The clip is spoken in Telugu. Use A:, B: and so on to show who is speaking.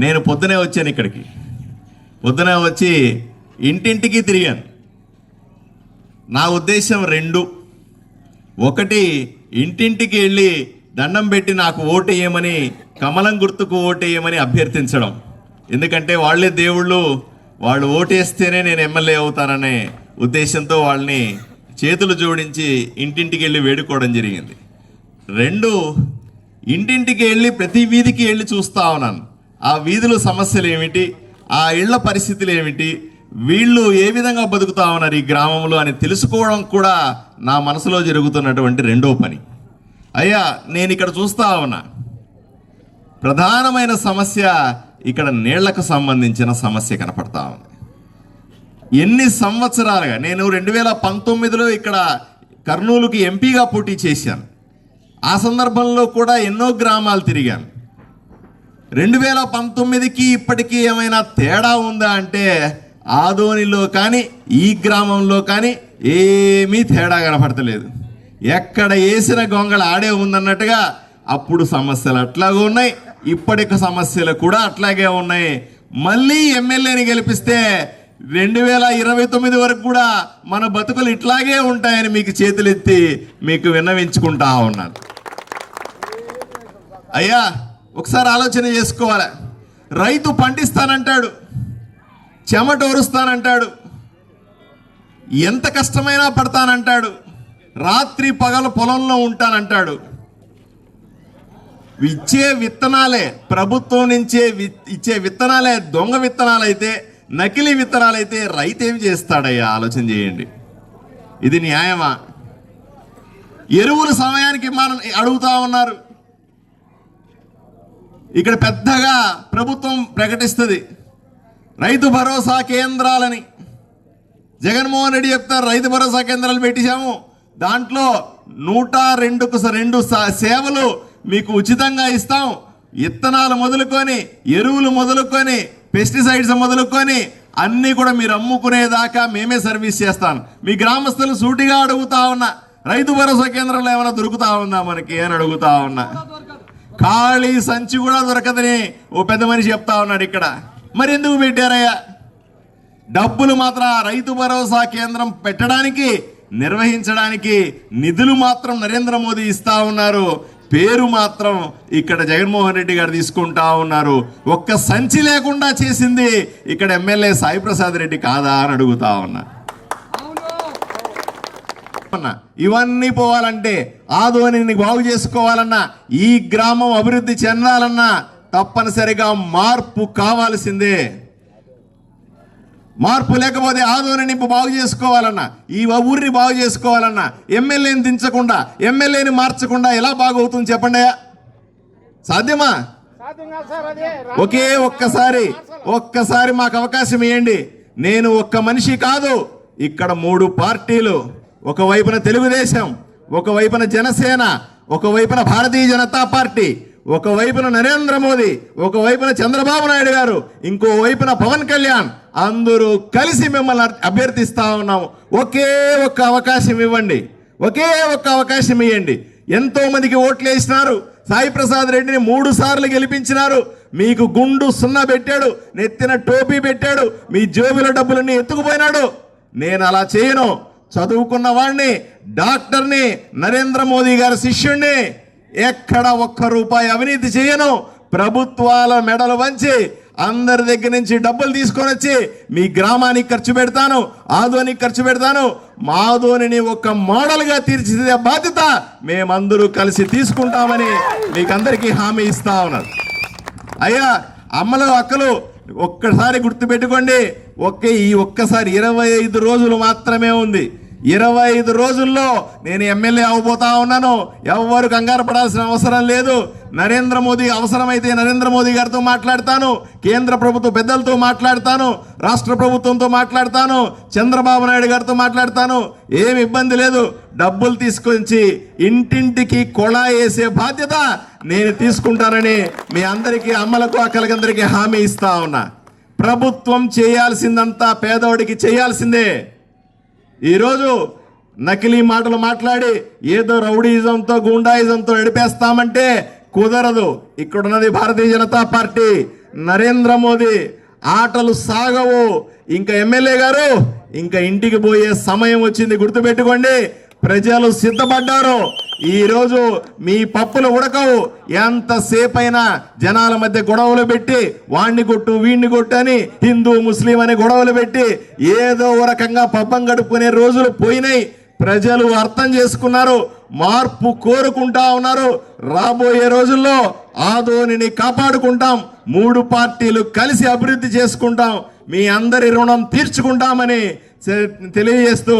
A: నేను పొద్దునే వచ్చాను ఇక్కడికి. పొద్దునే వచ్చి ఇంటింటికి తిరిగాను. నా ఉద్దేశం రెండు. ఒకటి ఇంటింటికి వెళ్ళి దండం పెట్టి నాకు ఓటేయమని కమలం గుర్తుకు ఓటేయమని అభ్యర్థించడం. ఎందుకంటే వాళ్ళే దేవుళ్ళు వాళ్ళు ఓటేస్తేనే నేను ఎమ్మెల్యే అవుతాననే ఉద్దేశంతో వాళ్ళని చేతులు జోడించి ఇంటింటికి వెళ్ళి వేడుకోవడం జరిగింది. రెండు ఇంటింటికి వెళ్ళి ప్రతి వీధికి వెళ్ళి చూస్తా ఉన్నాను. ఆ వీధుల సమస్యలు ఏమిటి? ఆ ఇళ్ళ పరిస్థితులు ఏమిటి? వీళ్ళు ఏ విధంగా బతుకుతా ఉన్నారు ఈ గ్రామంలో అని తెలుసుకోవడం కూడా నా మనసులో జరుగుతున్నటువంటి రెండో పని. అయ్యా నేను ఇక్కడ చూస్తా ఉన్నా. ప్రధానమైన సమస్య ఇక్కడ నీళ్ళకు సంబంధించిన సమస్య కనపడతా ఉంది. ఎన్ని సంవత్సరాలుగా నేను రెండు వేల పంతొమ్మిదిలో ఇక్కడ కర్నూలుకి ఎంపీగా పోటీ చేశాను. ఆ సందర్భంలో కూడా ఎన్నో గ్రామాలు తిరిగాను. రెండు వేల పంతొమ్మిదికి ఇప్పటికీ ఏమైనా తేడా ఉందా అంటే ఆదోనిలో కానీ ఈ గ్రామంలో కానీ ఏమీ తేడా కనపడతలేదు. ఎక్కడ వేసిన గొంగళ ఆడే ఉందన్నట్టుగా అప్పుడు సమస్యలు అట్లాగే ఉన్నాయి. ఇప్పటికి సమస్యలు కూడా అట్లాగే ఉన్నాయి. మళ్ళీ ఎమ్మెల్యేని గెలిపిస్తే రెండు వేల ఇరవై తొమ్మిది వరకు కూడా మన బతుకులు ఇట్లాగే ఉంటాయని మీకు చేతులెత్తి మీకు విన్నవించుకుంటా ఉన్నాను. అయ్యా! ఒకసారి ఆలోచన చేసుకోవాలి. రైతు పండిస్తానంటాడు చెమట ఒరుస్తానంటాడు ఎంత కష్టమైనా పడతానంటాడు రాత్రి పగలు పొలంలో ఉంటానంటాడు. ఇచ్చే విత్తనాలే ప్రభుత్వం నుంచే వి- ఇచ్చే విత్తనాలే దొంగ విత్తనాలైతే నకిలీ విత్తనాలైతే రైతు ఏం చేస్తాడయ్యా? ఆలోచన చేయండి. ఇది న్యాయమా? ఎరువుల సమయానికి మనం అడుగుతా ఉన్నారు. ఇక్కడ పెద్దగా ప్రభుత్వం ప్రకటిస్తుంది. రైతు భరోసా కేంద్రాలని. జగన్మోహన్ రెడ్డి చెప్తారు రైతు భరోసా కేంద్రాలు పెట్టించాము దాంట్లో నూట రెండుకు స- రెండు సేవలు మీకు ఉచితంగా ఇస్తాం. విత్తనాలు మొదలుకొని ఎరువులు మొదలుకొని పెస్టిసైడ్స్ మొదలుకొని అన్నీ కూడా మీరు అమ్ముకునేదాకా మేమే సర్వీస్ చేస్తాం. మీ గ్రామస్తులు సూటిగా అడుగుతా ఉన్నా రైతు భరోసా కేంద్రంలో ఏమైనా దొరుకుతా ఉందా మనకి అని అడుగుతా ఉన్నా. ఖాళీ సంచి కూడా దొరకదని ఓ పెద్ద మనిషి చెప్తా ఉన్నాడు ఇక్కడ. మరి ఎందుకు పెట్టారయ్యా? డబ్బులు మాత్రం రైతు భరోసా కేంద్రం పెట్టడానికి నిర్వహించడానికి నిధులు మాత్రం నరేంద్ర మోదీ ఇస్తా ఉన్నారు. పేరు మాత్రం ఇక్కడ జగన్మోహన్ రెడ్డి గారు తీసుకుంటా ఉన్నారు. ఒక్క సంచి లేకుండా చేసింది ఇక్కడ ఎమ్మెల్యే సాయి ప్రసాద్ రెడ్డి కాదా అని అడుగుతా ఉన్నా. ఇవన్నీ పోవాలంటే ఆదోనిని బాగు చేసుకోవాలన్నా ఈ గ్రామం అభివృద్ధి చెందాలన్నా తప్పనిసరిగా మార్పు కావాల్సిందే. మార్పు లేకపోతే ఆదోనిని బాగు చేసుకోవాలన్నా ఈ ఊరిని బాగు చేసుకోవాలన్నా ఎమ్మెల్యేని దించకుండా ఎమ్మెల్యేని మార్చకుండా ఎలా బాగవుతుంది చెప్పండి సాధ్యమా? ఒకే ఒక్కసారి ఒక్కసారి మాకు అవకాశం ఇవ్వండి నేను ఒక్క మనిషి కాదు ఇక్కడ మూడు పార్టీలు. ఒకవైపున తెలుగుదేశం ఒకవైపున జనసేన ఒకవైపున భారతీయ జనతా పార్టీ ఒకవైపున నరేంద్ర మోదీ ఒకవైపున చంద్రబాబు నాయుడు గారు ఇంకోవైపున పవన్ కళ్యాణ్ అందరూ కలిసి మిమ్మల్ని అభ్యర్థిస్తా ఉన్నాము. ఒకే ఒక్క అవకాశం ఇవ్వండి. ఒకే ఒక్క అవకాశం ఇవ్వండి ఎంతో మందికి ఓట్లు వేసినారు. సాయి ప్రసాద్ రెడ్డిని మూడు సార్లు గెలిపించినారు. మీకు గుండు సున్నా పెట్టాడు. నెత్తిన టోపీ పెట్టాడు. మీ జోబుల డబ్బులన్నీ ఎత్తుకుపోయినాడు. నేను అలా చేయను. చదువుకున్న వాడిని డాక్టర్ని నరేంద్ర మోదీ గారి శిష్యుణ్ణి ఎక్కడ ఒక్క రూపాయి అవినీతి చేయను. ప్రభుత్వాల మెడలు వంచి అందరి దగ్గర నుంచి డబ్బులు తీసుకొని వచ్చి మీ గ్రామానికి ఖర్చు పెడతాను ఆదోనికి ఖర్చు పెడతాను. మా ఒక మోడల్గా తీర్చిదిద్దే బాధ్యత మేమందరూ కలిసి తీసుకుంటామని మీకందరికీ హామీ ఇస్తా ఉన్నారు అయ్యా అమ్మలు అక్కలు ఒక్కసారి గుర్తుపెట్టుకోండి. ఒకే ఈ ఒక్కసారి ఇరవై ఐదు రోజులు మాత్రమే ఉంది. ఇరవై ఐదు రోజుల్లో నేను ఎమ్మెల్యే అవబోతా ఉన్నాను. ఎవ్వరు కంగారు పడాల్సిన అవసరం లేదు. నరేంద్ర మోదీ అవసరమైతే నరేంద్ర మోదీ గారితో మాట్లాడతాను. కేంద్ర ప్రభుత్వ పెద్దలతో మాట్లాడతాను. రాష్ట్ర ప్రభుత్వంతో మాట్లాడతాను. చంద్రబాబు నాయుడు గారితో మాట్లాడతాను. ఏమి ఇబ్బంది లేదు. డబ్బులు తీసుకొచ్చి ఇంటింటికి కొళా వేసే బాధ్యత నేను తీసుకుంటానని మీ అందరికీ అమ్మలకు అక్కలకందరికీ హామీ ఇస్తా ఉన్నా. ప్రభుత్వం చేయాల్సిందంతా పేదవాడికి చేయాల్సిందే. ఈరోజు నకిలీ మాటలు మాట్లాడి ఏదో రౌడీజంతో గుండాయిజంతో నడిపేస్తామంటే కుదరదు. ఇక్కడున్నది భారతీయ జనతా పార్టీ. నరేంద్ర మోదీ ఆటలు సాగవు. ఇంకా ఎమ్మెల్యే గారు ఇంకా ఇంటికి పోయే సమయం వచ్చింది. గుర్తుపెట్టుకోండి ప్రజలు సిద్ధపడ్డారు. ఈరోజు మీ పప్పులు ఉడకవు. ఎంతసేపైనా జనాల మధ్య గొడవలు పెట్టి వాణ్ణి కొట్టు వీణ్ణి కొట్టు అని హిందూ ముస్లిం అని గొడవలు పెట్టి ఏదో ఓ రకంగా పబ్బం గడుపుకునే రోజులు పోయినాయి. ప్రజలు అర్థం చేసుకున్నారు. మార్పు కోరుకుంటా ఉన్నారు. రాబోయే రోజుల్లో ఆదోనిని కాపాడుకుంటాం. మూడు పార్టీలు కలిసి అభివృద్ధి చేసుకుంటాం. మీ అందరి రుణం తీర్చుకుంటామని తెలియజేస్తూ